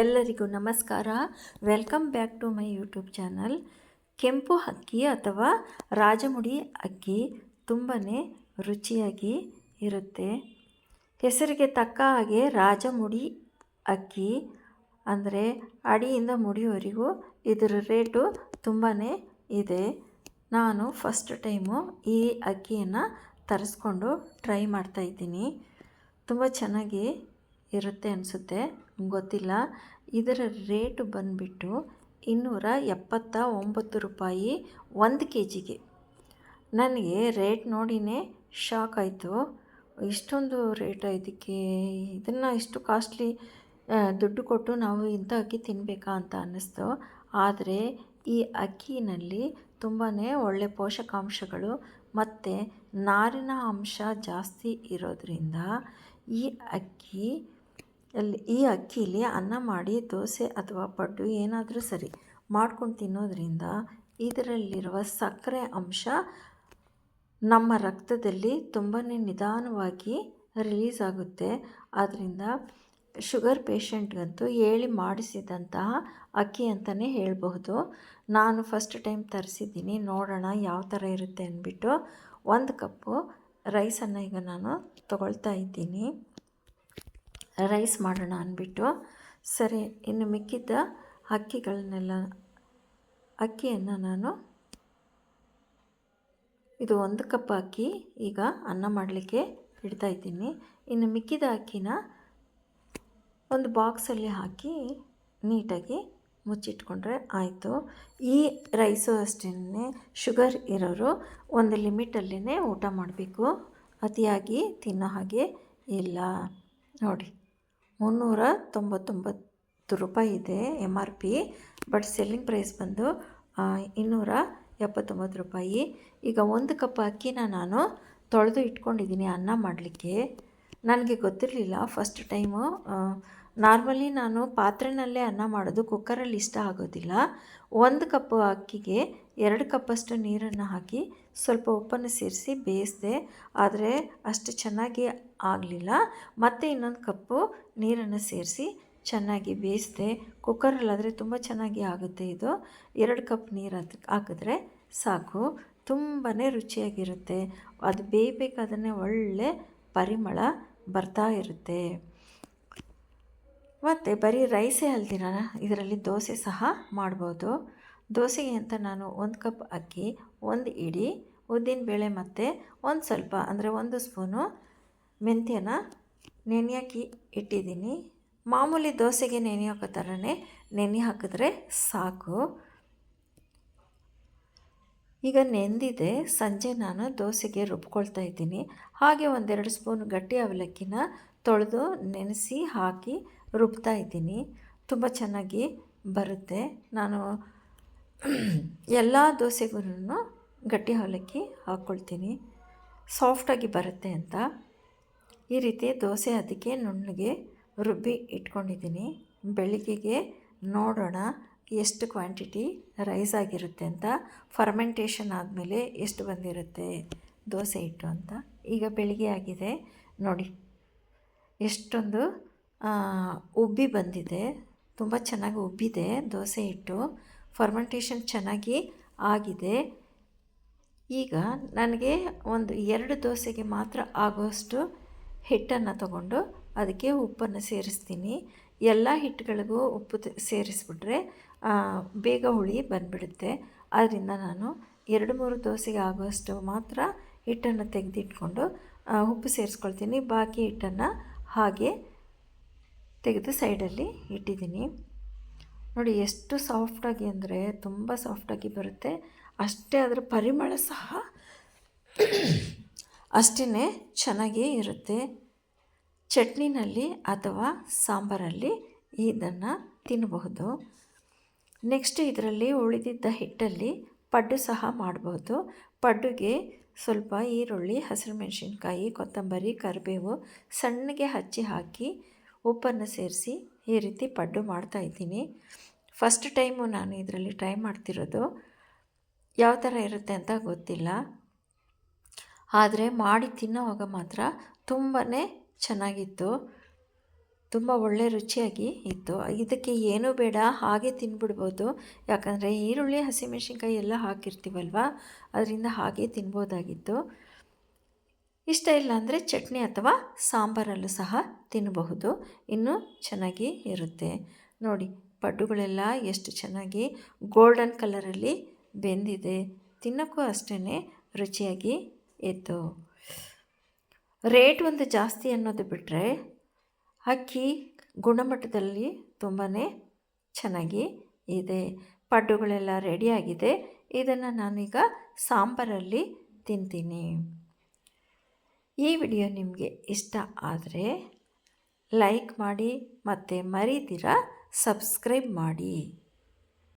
ಎಲ್ಲರಿಗೂ ನಮಸ್ಕಾರ. Welcome back to my YouTube channel ಕೆಂಪು ಅಕ್ಕಿ ಅಥವಾ ರಾಜಮುಡಿ ಅಕ್ಕಿ ತುಂಬಾ ರುಚಿಯಾಗಿ ಇರುತ್ತೆ. ಹೆಸರಿಗೆ ತಕ್ಕ ಹಾಗೆ ರಾಜಮುಡಿ ಅಕ್ಕಿ ಅಂದರೆ ಅಡಿಯಿಂದ ಮುಡಿಯವರೆಗೂ ಇದರ ರೇಟು ತುಂಬಾ ಇದೆ. ನಾನು ಫಸ್ಟ್ ಟೈಮು ಈ ಅಕ್ಕಿಯನ್ನು ತರಿಸ್ಕೊಂಡು ಟ್ರೈ ಮಾಡ್ತಾಯಿದ್ದೀನಿ ತುಂಬ ಚೆನ್ನಾಗಿ ಇರುತ್ತೆ ಅನಿಸುತ್ತೆ. ಗೊತ್ತಿಲ್ಲ. ಇದರ ರೇಟ್ ಬಂದುಬಿಟ್ಟು ಇನ್ನೂರ ಎಪ್ಪತ್ತ ಒಂಬತ್ತು ರೂಪಾಯಿ ಒಂದು ಕೆ ಜಿಗೆ ನನಗೆ ರೇಟ್ ನೋಡಿನೇ ಶಾಕ್ ಆಯಿತು. ಇಷ್ಟೊಂದು ರೇಟ್ ಇದಕ್ಕೆ? ಇದನ್ನು ಇಷ್ಟು ಕಾಸ್ಟ್ಲಿ ದುಡ್ಡು ಕೊಟ್ಟು ನಾವು ಇಂಥ ಅಕ್ಕಿ ತಿನ್ನಬೇಕಾ ಅಂತ ಅನ್ನಿಸ್ತು. ಆದರೆ ಈ ಅಕ್ಕಿನಲ್ಲಿ ತುಂಬಾ ಒಳ್ಳೆ ಪೋಷಕಾಂಶಗಳು ಮತ್ತು ನಾರಿನ ಅಂಶ ಜಾಸ್ತಿ ಇರೋದರಿಂದ ಈ ಅಕ್ಕಿ ಅಲ್ಲಿ ಈ ಅಕ್ಕಿಲಿ ಅನ್ನ ಮಾಡಿ, ದೋಸೆ ಅಥವಾ ಪಡ್ಡು ಏನಾದರೂ ಸರಿ ಮಾಡ್ಕೊಂಡು ತಿನ್ನೋದ್ರಿಂದ ಇದರಲ್ಲಿರುವ ಸಕ್ಕರೆ ಅಂಶ ನಮ್ಮ ರಕ್ತದಲ್ಲಿ ತುಂಬಾ ನಿಧಾನವಾಗಿ ರಿಲೀಸ್ ಆಗುತ್ತೆ. ಆದ್ದರಿಂದ ಶುಗರ್ ಪೇಷಂಟ್ಗಂತೂ ಹೇಳಿ ಮಾಡಿಸಿದಂತಹ ಅಕ್ಕಿ ಅಂತಲೇ ಹೇಳಬಹುದು. ನಾನು ಫಸ್ಟ್ ಟೈಮ್ ತರಿಸಿದ್ದೀನಿ, ನೋಡೋಣ ಯಾವ ಥರ ಇರುತ್ತೆ ಅಂದ್ಬಿಟ್ಟು ಒಂದು ಕಪ್ಪು ರೈಸನ್ನು ಈಗ ನಾನು ತಗೊಳ್ತಾ ಇದ್ದೀನಿ. ರೈಸ್ ಮಾಡೋಣ ಅಂದ್ಬಿಟ್ಟು, ಸರಿ, ಇನ್ನು ಮಿಕ್ಕಿದ್ದ ಅಕ್ಕಿಗಳನ್ನೆಲ್ಲ, ಅಕ್ಕಿಯನ್ನು ನಾನು ಇದು ಒಂದು ಕಪ್ ಅಕ್ಕಿ ಈಗ ಅನ್ನ ಮಾಡಲಿಕ್ಕೆ ಇಡ್ತಾ ಇದ್ದೀನಿ. ಇನ್ನು ಮಿಕ್ಕಿದ ಅಕ್ಕಿನ ಒಂದು ಬಾಕ್ಸಲ್ಲಿ ಹಾಕಿ ನೀಟಾಗಿ ಮುಚ್ಚಿಟ್ಕೊಂಡ್ರೆ ಆಯಿತು. ಈ ರೈಸು ಅಷ್ಟೇ ಶುಗರ್ ಇರೋರು ಒಂದು ಲಿಮಿಟಲ್ಲೇ ಊಟ ಮಾಡಬೇಕು. ಅತಿಯಾಗಿ ತಿನ್ನೋ ಹಾಗೆ ಇಲ್ಲ. ನೋಡಿ. ಮುನ್ನೂರ ತೊಂಬತ್ತೊಂಬತ್ತು ರೂಪಾಯಿ ಇದೆ M R P but selling price ಬಂದು ಇನ್ನೂರ ಎಪ್ಪತ್ತೊಂಬತ್ತು ರೂಪಾಯಿ. ಈಗ ಒಂದು ಕಪ್ ಅಕ್ಕಿನ ನಾನು ತೊಳೆದು ಇಟ್ಕೊಂಡಿದ್ದೀನಿ ಅನ್ನ ಮಾಡಲಿಕ್ಕೆ. ನನಗೆ ಗೊತ್ತಿರಲಿಲ್ಲ ಫಸ್ಟ್ ಟೈಮು ನಾರ್ಮಲಿ ನಾನು ಪಾತ್ರೆನಲ್ಲೇ ಅನ್ನ ಮಾಡೋದು ಕುಕ್ಕರಲ್ಲಿ ಇಷ್ಟ ಆಗೋದಿಲ್ಲ. ಒಂದು ಕಪ್ ಅಕ್ಕಿಗೆ ಎರಡು ಕಪ್ಪಷ್ಟು ನೀರನ್ನು ಹಾಕಿ ಸ್ವಲ್ಪ ಉಪ್ಪನ್ನು ಸೇರಿಸಿ ಬೇಯಿಸಿದೆ, ಆದರೆ ಅಷ್ಟು ಚೆನ್ನಾಗಿ ಆಗಲಿಲ್ಲ. ಮತ್ತೆ ಇನ್ನೊಂದು ಕಪ್ಪು ನೀರನ್ನು ಸೇರಿಸಿ ಚೆನ್ನಾಗಿ ಬೇಯಿಸಿದೆ, ಕುಕ್ಕರಲ್ಲಾದರೆ ತುಂಬ ಚೆನ್ನಾಗಿ ಆಗುತ್ತೆ ಇದು. ಎರಡು ಕಪ್ ನೀರು ಹಾಕಿದ್ರೆ ಸಾಕು. ತುಂಬಾ ರುಚಿಯಾಗಿರುತ್ತೆ. ಅದು ಬೇಯಬೇಕಾದ್ರೆ ಒಳ್ಳೆ ಪರಿಮಳ ಬರ್ತಾ ಇರುತ್ತೆ. ಮತ್ತು ಬರೀ ರೈಸೇ ಅಲ್ದಿರ ಇದರಲ್ಲಿ ದೋಸೆ ಸಹ ಮಾಡ್ಬೋದು. ದೋಸೆಗೆ ಅಂತ ನಾನು ಒಂದು ಕಪ್ ಅಕ್ಕಿ, ಒಂದು ಇಡಿ, ಉದ್ದಿನ ಬೇಳೆ ಮತ್ತು ಒಂದು ಸ್ವಲ್ಪ ಅಂದರೆ ಒಂದು ಸ್ಪೂನು ಮೆಂತ್ಯನ ನೆನೆಯಾಕಿ ಇಟ್ಟಿದ್ದೀನಿ. ಮಾಮೂಲಿ ದೋಸೆಗೆ ನೆನೆ ಹಾಕೋ ಥರನೇ ನೆನೆ ಹಾಕಿದ್ರೆ ಸಾಕು. ಈಗ ನೆಂದಿದೆ, ಸಂಜೆ ನಾನು ದೋಸೆಗೆ ರುಬ್ಕೊಳ್ತಾ ಇದ್ದೀನಿ. ಹಾಗೆ ಒಂದೆರಡು ಸ್ಪೂನ್ ಗಟ್ಟಿ ಅವಲಕ್ಕಿನ ತೊಳೆದು ನೆನೆಸಿ ಹಾಕಿ ರುಬ್ತಾ ಇದ್ದೀನಿ. ತುಂಬ ಚೆನ್ನಾಗಿ ಬರುತ್ತೆ. ನಾನು ಎಲ್ಲ ದೋಸೆಗೂ ಗಟ್ಟಿ ಅವಲಕ್ಕಿ ಹಾಕ್ಕೊಳ್ತೀನಿ. ಸಾಫ್ಟಾಗಿ ಬರುತ್ತೆ ಅಂತ. ಈ ರೀತಿ ದೋಸೆ ಅದಕ್ಕೆ ನುಣ್ಣಗೆ ರುಬ್ಬಿ ಇಟ್ಕೊಂಡಿದ್ದೀನಿ. ಬೆಳಿಗ್ಗೆಗೆ ನೋಡೋಣ ಎಷ್ಟು ಕ್ವಾಂಟಿಟಿ ರೈಸ್ ಆಗಿರುತ್ತೆ ಅಂತ. ಫರ್ಮೆಂಟೇಷನ್ ಆದಮೇಲೆ ಎಷ್ಟು ಬಂದಿರುತ್ತೆ ದೋಸೆ ಹಿಟ್ಟು ಅಂತ. ಈಗ ಬೆಳಿಗ್ಗೆ ಆಗಿದೆ. ನೋಡಿ, ಎಷ್ಟೊಂದು ಉಬ್ಬಿ ಬಂದಿದೆ. ತುಂಬ ಚೆನ್ನಾಗಿ ಉಬ್ಬಿದೆ ದೋಸೆ ಹಿಟ್ಟು. ಫರ್ಮೆಂಟೇಷನ್ ಚೆನ್ನಾಗಿ ಆಗಿದೆ. ಈಗ ನನಗೆ ಒಂದು ಎರಡು ದೋಸೆಗೆ ಮಾತ್ರ ಆಗೋಷ್ಟು ಹಿಟ್ಟನ್ನು ತಗೊಂಡು ಅದಕ್ಕೆ ಉಪ್ಪನ್ನು ಸೇರಿಸ್ತೀನಿ. ಎಲ್ಲ ಹಿಟ್ಟುಗಳಿಗೂ ಉಪ್ಪು ಸೇರಿಸ್ಬಿಟ್ರೆ ಬೇಗ ಹುಳಿ ಬಂದುಬಿಡುತ್ತೆ. ಆದ್ದರಿಂದ ನಾನು ಎರಡು ಮೂರು ದೋಸೆಗೆ ಆಗೋಷ್ಟು ಮಾತ್ರ ಹಿಟ್ಟನ್ನು ತೆಗೆದಿಟ್ಕೊಂಡು ಉಪ್ಪು ಸೇರಿಸ್ಕೊಳ್ತೀನಿ. ಬಾಕಿ ಹಿಟ್ಟನ್ನು ಹಾಗೆ ತೆಗೆದು ಸೈಡಲ್ಲಿ ಇಟ್ಟಿದ್ದೀನಿ. ನೋಡಿ ಎಷ್ಟು ಸಾಫ್ಟಾಗಿ ಅಂದರೆ ತುಂಬ ಸಾಫ್ಟಾಗಿ ಬರುತ್ತೆ. ಅಷ್ಟೇ ಅದರ ಪರಿಮಳ ಸಹ ಅಷ್ಟೇ ಚೆನ್ನಾಗಿ ಇರುತ್ತೆ. ಚಟ್ನಿನಲ್ಲಿ ಅಥವಾ ಸಾಂಬಾರಲ್ಲಿ ಇದನ್ನು ತಿನ್ನಬಹುದು ನೆಕ್ಸ್ಟ್ ಇದರಲ್ಲಿ ಉಳಿದಿದ್ದ ಹಿಟ್ಟಲ್ಲಿ ಪಡ್ಡು ಸಹ ಮಾಡಬಹುದು. ಪಡ್ಡುಗೆ ಸ್ವಲ್ಪ ಈರುಳ್ಳಿ, ಹಸಿರು ಮೆಣಸಿನ್ಕಾಯಿ, ಕೊತ್ತಂಬರಿ, ಕರಿಬೇವು ಸಣ್ಣಗೆ ಹಚ್ಚಿ ಹಾಕಿ ಉಪ್ಪನ್ನು ಸೇರಿಸಿ ಈ ರೀತಿ ಪಡ್ಡು ಮಾಡ್ತಾಯಿದ್ದೀನಿ ಫಸ್ಟ್ ಟೈಮು ನಾನು ಇದರಲ್ಲಿ ಟ್ರೈ ಮಾಡ್ತಿರೋದು. ಯಾವ ಥರ ಇರುತ್ತೆ ಅಂತ ಗೊತ್ತಿಲ್ಲ. ಆದರೆ ಮಾಡಿ ತಿನ್ನೋವಾಗ ಮಾತ್ರ ತುಂಬಾ ಚೆನ್ನಾಗಿತ್ತು. ತುಂಬ ಒಳ್ಳೆ ರುಚಿಯಾಗಿ ಇತ್ತು. ಇದಕ್ಕೆ ಏನೂ ಬೇಡ, ಹಾಗೆ ತಿನ್ಬಿಡ್ಬೋದು. ಯಾಕಂದರೆ ಈರುಳ್ಳಿ, ಹಸಿಮೆಣಸಿನ್ಕಾಯಿ ಎಲ್ಲ ಹಾಕಿರ್ತೀವಲ್ವ? ಅದರಿಂದ ಹಾಗೆ ತಿನ್ಬೋದಾಗಿತ್ತು. ಇಷ್ಟ ಇಲ್ಲ ಅಂದರೆ ಚಟ್ನಿ ಅಥವಾ ಸಾಂಬಾರಲ್ಲೂ ಸಹ ತಿನ್ನಬಹುದು ಇನ್ನೂ ಚೆನ್ನಾಗಿ ಇರುತ್ತೆ. ನೋಡಿ, ಪಡ್ಡುಗಳೆಲ್ಲ ಎಷ್ಟು ಚೆನ್ನಾಗಿ ಗೋಲ್ಡನ್ ಕಲರಲ್ಲಿ ಬೆಂದಿದೆ. ತಿನ್ನೋಕ್ಕೂ ಅಷ್ಟೇ ರುಚಿಯಾಗಿ ಇತ್ತು. ರೇಟ್ ಒಂದು ಜಾಸ್ತಿ ಅನ್ನೋದು ಬಿಟ್ಟರೆ ಅಕ್ಕಿ ಗುಣಮಟ್ಟದಲ್ಲಿ ತುಂಬಾ ಚೆನ್ನಾಗಿ ಇದೆ. ಪಡ್ಡುಗಳೆಲ್ಲ ರೆಡಿಯಾಗಿದೆ ಇದನ್ನು ನಾನೀಗ ಸಾಂಬಾರಲ್ಲಿ ತಿಂತೀನಿ. ಈ ವಿಡಿಯೋ ನಿಮಗೆ ಇಷ್ಟ ಆದರೆ ಲೈಕ್ ಮಾಡಿ ಮತ್ತು ಮರಿದಿರ ಸಬ್ಸ್ಕ್ರೈಬ್ ಮಾಡಿ.